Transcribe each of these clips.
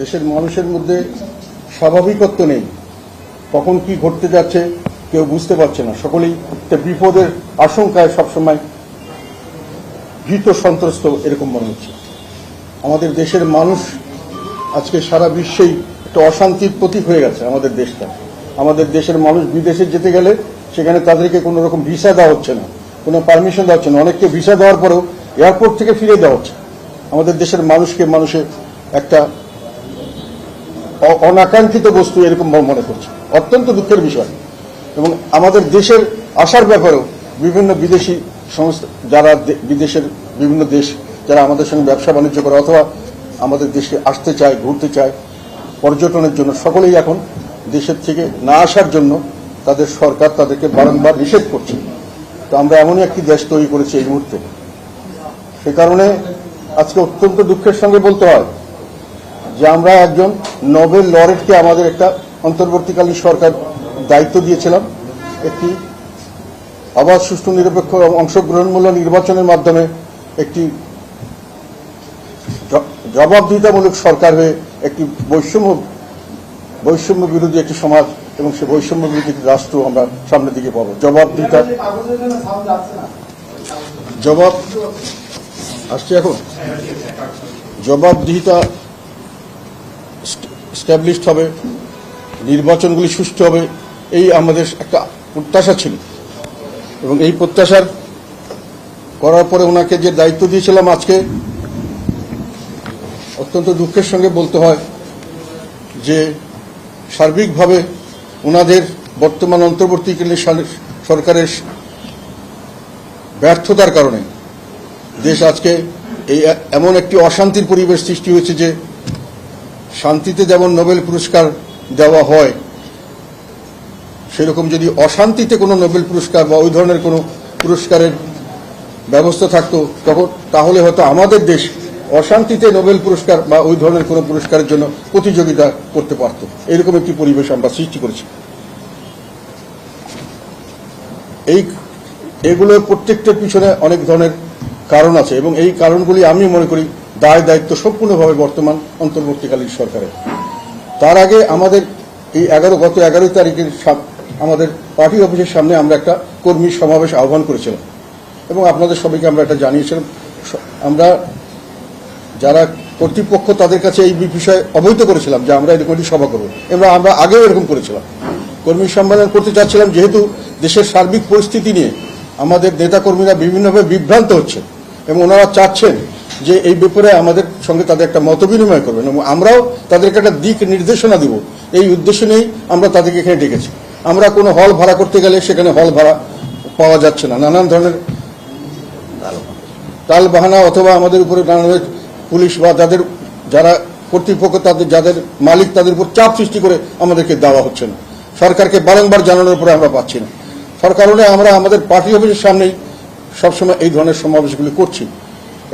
দেশের মানুষের মধ্যে স্বাভাবিকত্ব নেই। কখন কি ঘটতে যাচ্ছে কেউ বুঝতে পারছে না। সকলেই একটা বিপদের আশঙ্কায় সবসময় ভীত সন্ত্রস্ত এরকম মনে হচ্ছে। আমাদের দেশের মানুষ আজকে সারা বিশ্বেই একটা অশান্তির প্রতীক হয়ে গেছে আমাদের দেশটা। আমাদের দেশের মানুষ বিদেশে যেতে গেলে সেখানে তাদেরকে কোনো রকম ভিসা দেওয়া হচ্ছে না, কোনো পারমিশন দেওয়া হচ্ছে না। অনেককে ভিসা দেওয়ার পরেও এয়ারপোর্ট থেকে ফিরে দেওয়া হচ্ছে। আমাদের দেশের মানুষকে মানুষের একটা অনাকাঙ্ক্ষিত বস্তু এরকম মনে করছে। অত্যন্ত দুঃখের বিষয়। এবং আমাদের দেশের আসার ব্যাপারেও বিভিন্ন বিদেশি সংস্থা, যারা বিদেশের বিভিন্ন দেশ, যারা আমাদের সঙ্গে ব্যবসা বাণিজ্য করে অথবা আমাদের দেশে আসতে চায়, ঘুরতে চায়, পর্যটনের জন্য সকলেই এখন দেশের থেকে না আসার জন্য তাদের সরকার তাদেরকে বারংবার নিষেধ করছে। তো আমরা এমনই একটি দেশ তৈরি করেছি এই মুহূর্তে। সে কারণে আজকে অত্যন্ত দুঃখের সঙ্গে বলতে হয় যে আমরা একজন নোবেল লরেটকে আমাদের একটা অন্তর্বর্তীকালীন সরকার দায়িত্ব দিয়েছিলাম। একটি আবার সুষ্ঠু, নিরপেক্ষ অংশগ্রহণমূলক নির্বাচনের মাধ্যমে একটি জবাবদিহিতামূলক সরকার হয়ে একটি বৈষম্য বৈষম্য বিরোধী একটি সমাজ এবং সে বৈষম্য বিরোধী রাষ্ট্র আমরা সামনের দিকে পাবো। জবাবদিহিতা জবাব আসছে এখন। জবাবদিহিতা স্ট্যাবলিশড হবে, নির্বাচনগুলি সুষ্ঠু হবে, এই আমাদের একটা প্রত্যাশা ছিল। এবং এই প্রত্যাশার করার পরে ওনাকে যে দায়িত্ব দিয়েছিলাম আজকে, অত্যন্ত দুঃখের সঙ্গে বলতে হয় যে, সার্বিকভাবে ওনাদের বর্তমান অন্তর্বর্তীকালীন সরকারের ব্যর্থতার কারণে দেশ আজকে এই এমন একটি অশান্তির পরিবেশ সৃষ্টি হয়েছে যে শান্তিতে যেমন নোবেল পুরস্কার দেওয়া হয়, সেরকম যদি অশান্তিতে কোনো নোবেল পুরস্কার বা ওই ধরনের কোনো পুরস্কারের ব্যবস্থা থাকতো, তখন তাহলে হয়তো আমাদের দেশ অশান্তিতে নোবেল পুরস্কার বা ওই ধরনের কোনো পুরস্কারের জন্য প্রতিযোগিতা করতে পারত। এরকম একটি পরিবেশ আমরা সৃষ্টি করেছি। এই, এগুলোর প্রত্যেকটার পিছনে অনেক ধরনের কারণ আছে এবং এই কারণগুলি আমি মনে করি দায় দায়িত্ব সম্পূর্ণভাবে বর্তমান অন্তর্বর্তীকালীন সরকারের। তার আগে আমাদের এই এগারো, গত এগারোই তারিখের আমাদের পার্টি অফিসের সামনে আমরা একটা কর্মী সমাবেশ আহ্বান করেছিলাম। এবং আপনাদের সবাইকে আমরা এটা জানিয়েছিলাম। আমরা যারা কর্তৃপক্ষ তাদের কাছে এই বিষয়ে অবহিত করেছিলাম যে আমরা এরকম একটি সভা করব। এবং আমরা আগেও এরকম করেছিলাম। কর্মী সম্মেলন করতে চাচ্ছিলাম যেহেতু দেশের সার্বিক পরিস্থিতি নিয়ে আমাদের নেতাকর্মীরা বিভিন্নভাবে বিভ্রান্ত হচ্ছে এবং ওনারা চাচ্ছেন যে এই ব্যাপারে আমাদের সঙ্গে তাদের একটা মত বিনিময় করবেন এবং আমরাও তাদেরকে একটা দিক নির্দেশনা দিব। এই উদ্দেশ্য নিয়েই আমরা তাদেরকে এখানে ডেকেছি। আমরা কোনো হল ভাড়া করতে গেলে সেখানে হল ভাড়া পাওয়া যাচ্ছে না। নানান ধরনের তাল বাহানা অথবা আমাদের উপরে নানাভাবে পুলিশ বা যাদের যারা কর্তৃপক্ষ, তাদের যাদের মালিক তাদের উপর চাপ সৃষ্টি করে আমাদেরকে দেওয়া হচ্ছে না। সরকারকে বারংবার জানানোর পরে আমরা পাচ্ছি না। সরকার আমরা আমাদের পার্টি অফিসের সামনেই সবসময় এই ধরনের সমাবেশগুলি করছি।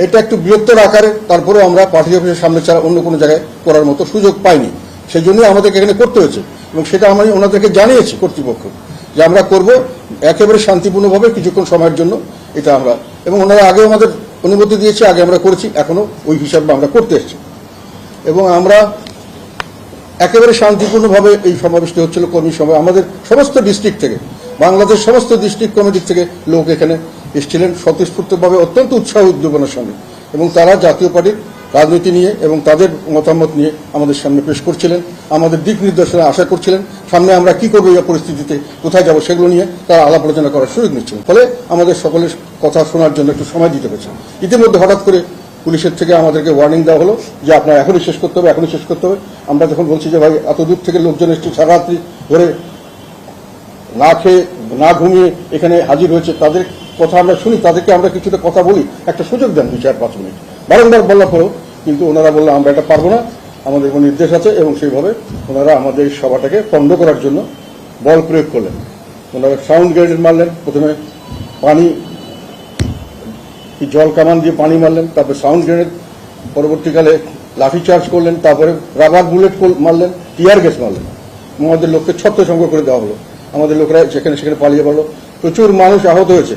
এটা একটু বৃহত্তর আকারে, তারপরেও আমরা পার্টি অফিসের সামনে ছাড়া অন্য কোনো জায়গায় করার মতো সুযোগ পাইনি। সেই জন্যই আমাদেরকে এখানে করতে হয়েছে এবং সেটা আমি ওনাদেরকে জানিয়েছি কর্তৃপক্ষ যে আমরা করব একেবারে শান্তিপূর্ণভাবে কিছুক্ষণ সময়ের জন্য এটা আমরা এবং ওনারা আগে আমাদের অনুমতি দিয়েছে, আগে আমরা করেছি এখনও ওই হিসাবে আমরা করতে এসেছি। এবং আমরা একেবারে শান্তিপূর্ণভাবে এই সমাবেশটি হচ্ছিল কর্মী সভা। আমাদের সমস্ত ডিস্ট্রিক্ট থেকে বাংলাদেশ সমস্ত ডিস্ট্রিক্ট কমিটির থেকে লোক এখানে এসেছিলেন স্বতঃস্ফূর্তভাবে অত্যন্ত উৎসাহ উদ্দীপনার সঙ্গে। এবং তারা জাতীয় পার্টির রাজনীতি নিয়ে এবং তাদের মতামত নিয়ে আমাদের সামনে পেশ করছিলেন, আমাদের দিক নির্দেশনা আশা করছিলেন, সামনে আমরা কি করব এই পরিস্থিতিতে, কোথায় যাব সেগুলো নিয়ে তারা আলাপ আলোচনা করার সুযোগ নিচ্ছিলেন। ফলে আমাদের সকলের কথা শোনার জন্য একটু সময় দিতে হয়েছে। ইতিমধ্যে হঠাৎ করে পুলিশের থেকে আমাদেরকে ওয়ার্নিং দেওয়া হলো যে আপনার এখনই শেষ করতে হবে, এখনই শেষ করতে হবে। আমরা যখন বলছি যে ভাই, এত দূর থেকে লোকজন এসছে, সারা রাত্রি ধরে না খেয়ে, না ঘুমিয়ে এখানে হাজির হয়েছে, তাদের কথা আমরা শুনি, তাদেরকে আমরা কিছুটা কথা বলি। একটা সুযোগ দেন দু চার পাঁচ মিনিট। বারংবার বলার পরেও কিন্তু ওনারা বলল, আমরা এটা পারব না। আমাদের কোনো নির্দেশ আছে। এবং সেইভাবে ওনারা আমাদের এই সভাটাকে পণ্ড করার জন্য বল প্রয়োগ করলেন। ওনারা সাউন্ড গ্রেনেড মারলেন, প্রথমে পানি, জল কামান দিয়ে পানি মারলেন, তারপরে সাউন্ড গ্রেনেড, পরবর্তীকালে লাঠি চার্জ করলেন, তারপরে রাবার বুলেট মারলেন, টিয়ার গ্যাস মারলেন। আমাদের লোককে ছত্রসঙ্গ করে দেওয়া হলো। আমাদের লোকেরা যেখানে সেখানে পালিয়ে পারল প্রচুর মানুষ আহত হয়েছে।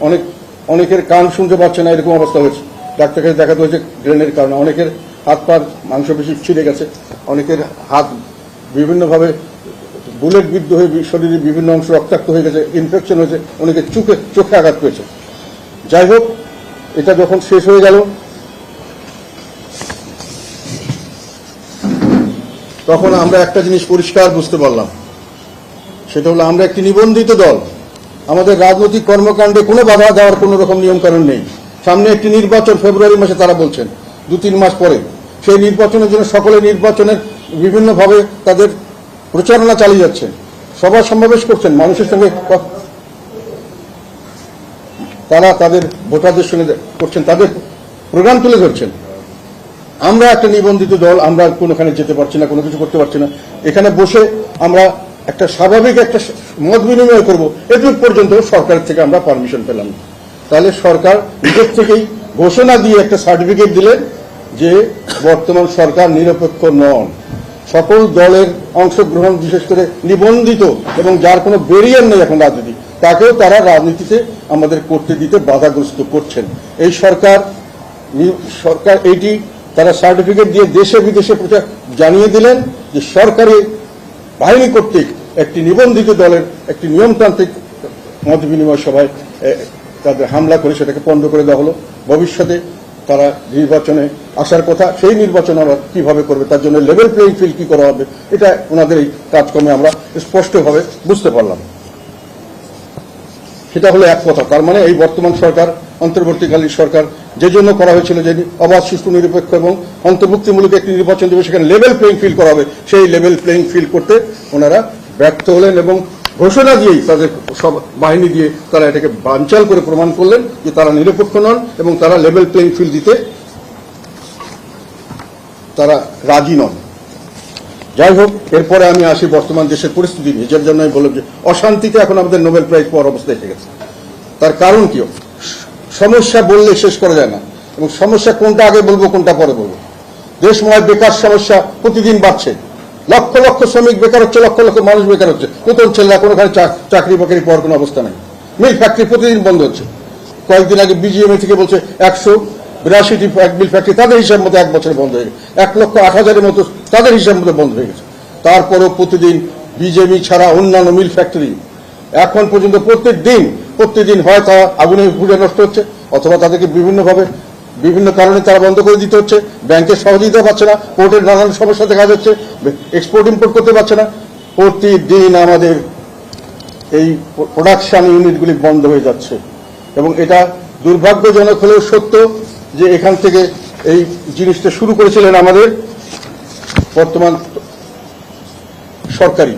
অনেক, অনেকের কান শুনতে পাচ্ছে না, এরকম অবস্থা হয়েছে। ডাক্তার কাছে দেখাতে হয়েছে গ্রেনের কারণে। অনেকের হাত পার মাংসপেশি ছিঁড়ে গেছে। অনেকের হাত বিভিন্নভাবে বুলেট বিদ্ধ হয়ে শরীরের বিভিন্ন অংশ রক্তাক্ত হয়ে গেছে ইনফেকশন হয়েছে অনেকে চোখে চোখে আঘাত পেয়েছে। যাই হোক, এটা যখন শেষ হয়ে গেল, তখন আমরা একটা জিনিস পরিষ্কার বুঝতে পারলাম। সেটা হলো, আমরা একটি নিবন্ধিত দল। আমাদের রাজনৈতিক কর্মকাণ্ডে কোনো বাধা দেওয়ার কোনো রকম নিয়মকানুন নেই। সামনে একটি নির্বাচন ফেব্রুয়ারি মাসে তারা বলছেন, দু তিন মাস পরে। সেই নির্বাচনের জন্য সকলে নির্বাচনের বিভিন্নভাবে তাদের প্রচারণা চালিয়ে যাচ্ছেন সবার সমাবেশ করছেন, মানুষের সঙ্গে তারা তাদের ভোটারদের সঙ্গে করছেন, তাদের প্রোগ্রাম তুলে ধরছেন। আমরা একটা নিবন্ধিত দল, আমরা কোনোখানে যেতে পারছি না, কোনো কিছু করতে পারছি না। এখানে বসে আমরা একটা স্বাভাবিক একটা মত বিনিময় করব। এটুক পর্যন্ত সরকারের থেকে আমরা পারমিশন পেলাম। তাহলে সরকার নিজের থেকেই ঘোষণা দিয়ে একটা সার্টিফিকেট দিলেন যে বর্তমান সরকার নিরপেক্ষ নন। সকল দলের অংশগ্রহণ বিশেষ করে নিবন্ধিত এবং যার কোনো বেরিয়ার নেই এখন রাজনীতি, তাকেও তারা রাজনীতিতে আমাদের করতে দিতে বাধাগ্রস্ত করছেন। এই সরকার সরকার এইটি তারা সার্টিফিকেট দিয়ে দেশে বিদেশে প্রচার জানিয়ে দিলেন যে সরকারি বাহিনী কর্তৃক একটি নিবন্ধিত দলের একটি নিয়মতান্ত্রিক মত বিনিময় সভায় তাদের হামলা করে সেটাকে পণ্ড করে দেওয়া হলো। ভবিষ্যতে তারা নির্বাচনে আসার কথা, সেই নির্বাচন আমরা কীভাবে করবে, তার জন্য লেভেল প্লেইং ফিল্ড কি করা হবে, এটা ওনাদের এই কাজকর্মে আমরা স্পষ্টভাবে বুঝতে পারলাম। সেটা হলো এক কথা, তার মানে এই বর্তমান সরকার, অন্তর্বর্তীকালীন সরকার যে জন্য করা হয়েছিল যে অবাধ, সুষ্ঠু, নিরপেক্ষ এবং অন্তর্ভুক্তিমূলক একটি নির্বাচন দেবে সেখানে লেভেল প্লেইং ফিল্ড করা হবে। সেই লেভেল প্লেইং ফিল্ড করতে ওনারা ব্যর্থ হলেন এবং ঘোষণা দিয়েই তাদের সব বাহিনী দিয়ে তারা এটাকে বানচাল করে প্রমাণ করলেন যে তারা নিরপেক্ষ নন এবং তারা লেভেল প্লেইং ফিল্ড দিতে তারা রাজি নন। যাই হোক, এরপরে আমি আসি বর্তমান দেশের পরিস্থিতি নিয়ে। যার জন্য আমি বললাম যে অশান্তিতে এখন আমাদের নোবেল প্রাইজ পাওয়ার অবস্থা এসে গেছে। তার কারণ কি? সমস্যা বললে শেষ করা যায় না। এবং সমস্যা কোনটা আগে বলব, কোনটা পরে বলব। দেশময় বেকার সমস্যা প্রতিদিন বাড়ছে। লক্ষ লক্ষ শ্রমিক বেকার হচ্ছে, লক্ষ লক্ষ মানুষ বেকার হচ্ছে। নতুন ছেলেরা কোনোখানে চাকরি বাকরি পাওয়ার কোনো অবস্থা নেই। মিল ফ্যাক্টরি প্রতিদিন বন্ধ হচ্ছে। কয়েকদিন আগে বিজিএমএ থেকে বলছে একশো বিরাশিটি মিল ফ্যাক্টরি তাদের হিসাব মতো এক বছরে বন্ধ হয়ে গেছে। এক লক্ষ আট হাজারের মতো তাদের হিসাব মতো বন্ধ হয়ে গেছে। তারপরও প্রতিদিন বিজেপি ছাড়া অন্যান্য মিল ফ্যাক্টরি এখন পর্যন্ত প্রত্যেক দিন প্রত্যেকদিন হয় তারা আগুনে পুড়ে নষ্ট হচ্ছে, অথবা তাদেরকে বিভিন্নভাবে, বিভিন্ন কারণে তারা বন্ধ করে দিতে হচ্ছে ব্যাংকের সহযোগিতা পাচ্ছে না পোর্টের নানান সমস্যা দেখা যাচ্ছে এক্সপোর্ট ইম্পোর্ট করতে পারছে না। প্রতিদিন আমাদের এই প্রোডাকশন ইউনিটগুলি বন্ধ হয়ে যাচ্ছে। এবং এটা দুর্ভাগ্যজনক হলেও সত্য যে এখান থেকে এই জিনিসটা শুরু করেছিলেন আমাদের বর্তমান সরকারি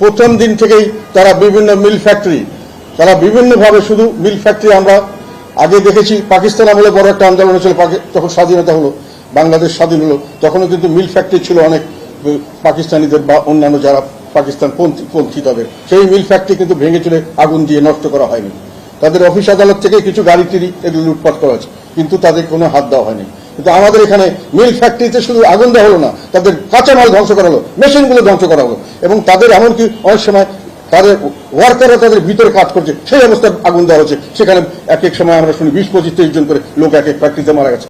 প্রথম দিন থেকেই তারা বিভিন্ন মিল ফ্যাক্টরি, তারা বিভিন্নভাবে শুধু মিল ফ্যাক্টরি আমরা আগে দেখেছি, পাকিস্তান আমলে বড় একটা আন্দোলন হয়েছিল তখন স্বাধীনতা হলো, বাংলাদেশ স্বাধীন হলো, তখনও কিন্তু মিল ফ্যাক্টরি ছিল অনেক পাকিস্তানিদের বা অন্যান্য যারা পাকিস্তান পন্থী পন্থী তাদের, সেই মিল ফ্যাক্টরি কিন্তু ভেঙে চলে আগুন দিয়ে নষ্ট করা হয়নি। তাদের অফিস আদালত থেকে কিছু গাড়ি টিড়ি এগুলো লুটপাট করা হয়েছে, কিন্তু তাদের কোনো হাত দেওয়া হয়নি। কিন্তু আমাদের এখানে মিল ফ্যাক্টরিতে শুধু আগুন দেওয়া হলো না, তাদের কাঁচামাল ধ্বংস করা হলো মেশিনগুলো ধ্বংস করা হলো, এবং তাদের এমনকি অনেক সময় তাদের ওয়ার্কাররা তাদের ভিতরে কাজ করছে, সেই অবস্থায় আগুন দেওয়া হচ্ছে। সেখানে এক এক সময় আমরা শুনি, বিশ পঁচিশ, তিরিশ জন করে লোক এক এক ফ্যাক্টরিতে মারা গেছে।